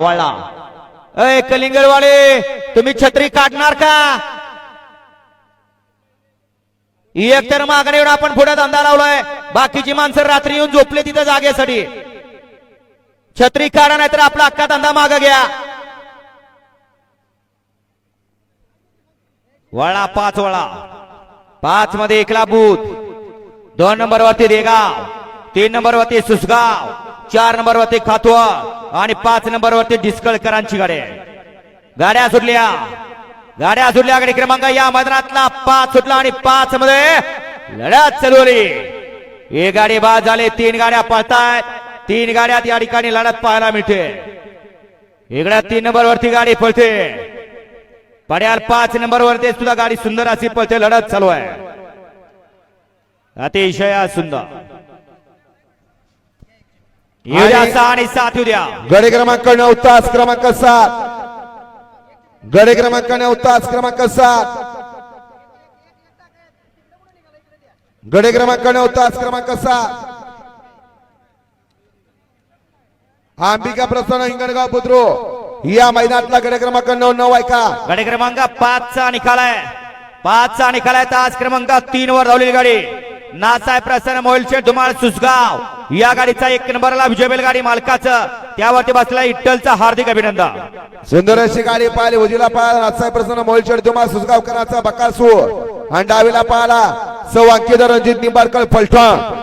वळला अय कलिंगडवाले तुम्ही छत्री काढणार का? एक तर मागणे येऊन आपण पुढे धंदा लावलाय. बाकीची माणसं रात्री येऊन झोपले तिथं जागेसाठी. छत्री काढा नाही तर आपला अख्खा धंदा माग घ्या. वळा पाच वळा. पाच मध्ये एकला बूथ. दोन नंबर वरती देगाव. तीन नंबर वरती सुसगाव. चार नंबर वरती खातवा आणि पाच नंबरवरती डिस्कळकरांची गाड्या गाड्या सुटल्या. गाड्या सुटल्या. गाडी क्रमांक या मैदानातला पाच सुटला आणि पाच मध्ये लढत चालवली एक गाडी बाद झाले. तीन गाड्या पळतायत तीन गाड्यात या ठिकाणी लढत पाहायला मिळते. इकडे तीन नंबर वरती गाडी पळते. पड्याल पाच नंबर वरती सुद्धा गाडी सुंदर अशी पळते. लढत चालू आहे. अतिशय सुंदर. आणि- सहा आणि सात येऊ गडे क्रमांक नऊ तास क्रमांक सात. गडे क्रमांक नऊ तास क्रमांक सात. गडे क्रमांक नऊ तास क्रमांक सात. अंबिका प्रसन्न हिंगणगाव बुद्रुक. या मैदानातला गडे क्रमांक नऊ नऊ ऐका गाडी क्रमांक पाचचा निकाल आहे. पाचचा निकाल आहे तास क्रमांक तीन वर धावलेली गाडी. नासाहेब प्रसन्न मोहिलचे धुमाळ सुसगाव या गाडीचा एक नंबरला विजय बैलगाडी मालकाचं. त्यावरती बसला इट्टलचं हार्दिक अभिनंदन. सुंदर अशी गाडी पाहिली उजीला पाहिला नाथसाहेब प्रसन्न मोहिलशेठ तुम्हा सुसगावकरांचा बकासूर. आणि डावीला पाहिला सौ अंकित रणजित निंबाळकर फलटण.